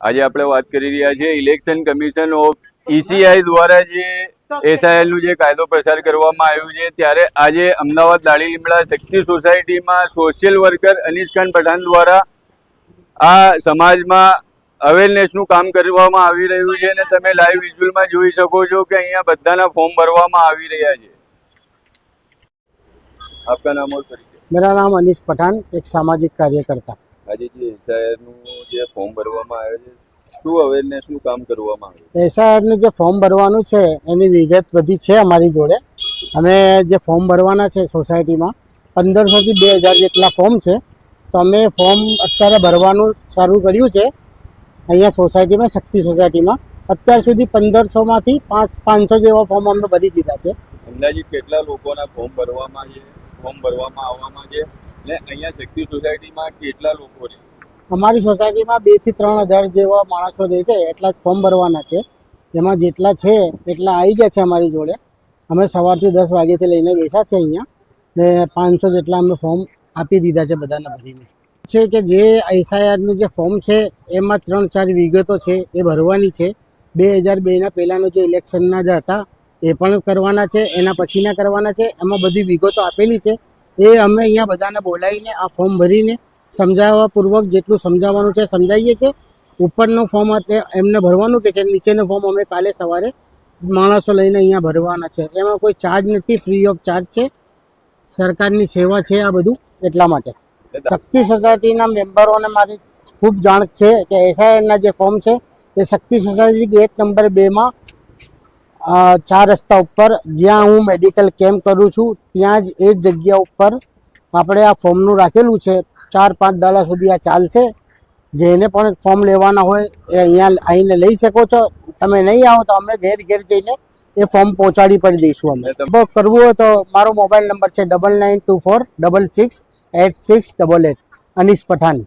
આજે આપણે વાત કરી રહ્યા છીએ ઇલેક્શન કમિશન ઓફ ઈસીઆઈ દ્વારા જે એસઆઈએલ નું જે કાયદો પ્રસાર કરવામાં આવ્યો છે ત્યારે આજે અમદાવાદ દાળી લીમડા શક્તિ સોસાયટીમાં સોશિયલ વર્કર અનીસખાન પઠાણ દ્વારા આ સમાજમાં અવેરનેસનું કામ કરવામાં આવી રહ્યું છે અને તમે લાઈવ વિઝ્યુઅલમાં જોઈ શકો છો કે અહીંયા બધાના ફોર્મ ભરવામાં આવી રહ્યા છે આપકા નામ ઓર પરિચય मेरा नाम अनीस पठान एक सामाजिक कार्यकर्ता આજે જે એસઆઈઆર જે ફોર્મ ભરવામાં આવ્યો છે શું અવેરનેસનું કામ કરવામાં આવ્યું એસઆઈઆરનું જે ફોર્મ ભરવાનું છે એની વિગત બધી છે અમારી જોડે. અમે જે ફોર્મ ભરવાના છે સોસાયટીમાં પંદરસોથી બે હજાર જેટલા ફોર્મ છે. તો અમે ફોર્મ અત્યારે ભરવાનું શરૂ કર્યું છે. અહીંયા સોસાયટીમાં શક્તિ સોસાયટીમાં. અત્યાર સુધી પંદરસોમાંથી પાંચ પાંચસો જેવા ફોર્મ અમે ભરી દીધા છે. અંદાજે કેટલા લોકોના ફોર્મ ભરવામાં છે? ફોર્મ ભરવામાં આવવામાં છે. ને અહીંયા શક્તિ સોસાયટીમાં કેટલા લોકો રહે અમારી સોસાયટીમાં બેથી ત્રણ હજાર જેવા માણસો રહે છે, એટલા જ ફોર્મ ભરવાના છે. એમાં જેટલા છે, એટલા આવી ગયા છે અમારી જોડે. અમે સવારથી દસ વાગ્યાથી લઈને બેઠા છે અહીંયા. ને પાંચસો જેટલા અમે ફોર્મ આપી દીધા છે બધાને ભરીને. છે કે જે એસઆઈઆરનું જે ફોર્મ છે, એમાં ત્રણ ચાર વિગતો છે, એ ભરવાની છે. બે હજાર બેના પહેલાંનો જે ઇલેક્શનના જે હતા એ પણ કરવાના છે, એના પછીના કરવાના છે, એમાં બધી વિગતો આપેલી છે. એ અમે અહીંયા બધાને બોલાવીને આ ફોર્મ ભરીને સમજાવવા પૂર્વક જેટલું સમજાવવાનું છે સમજાવીએ છીએ. ઉપરનું ફોર્મ એમને ભરવાનું કે છે, નીચેનું ફોર્મ અમે કાલે સવારે માણસો લઈને અહીંયા ભરવાના છે. એમાં કોઈ ચાર્જ નથી ફ્રી ઓફ ચાર્જ છે. સરકારની સેવા છે આ બધું એટલા માટે. શક્તિ સોસાયટીના મેમ્બરોને મારી ખૂબ જાણ છે કે એસઆઈઆરના જે ફોર્મ છે, એ શક્તિ સોસાયટી ગેટ નંબર બેમાં ચાર રસ્તા ઉપર જ્યાં હું મેડિકલ કેમ્પ કરું છું, ત્યાં જ એ જગ્યા ઉપર આપણે આ ફોર્મનું રાખેલું છે. ચાર પાંચ દાડા સુધી આ ચાલશે. જેને પણ ફોર્મ લેવાના હોય એ અહીંયા આવીને લઈ શકો છો. તમે નહીં આવો તો અમે ઘેર ઘેર જઈને એ ફોર્મ પહોંચાડી પડી દઈશું અમે. બુક કરવું હોય તો મારો મોબાઈલ નંબર છે double nine two four double six eight six double eight Anish Pathan.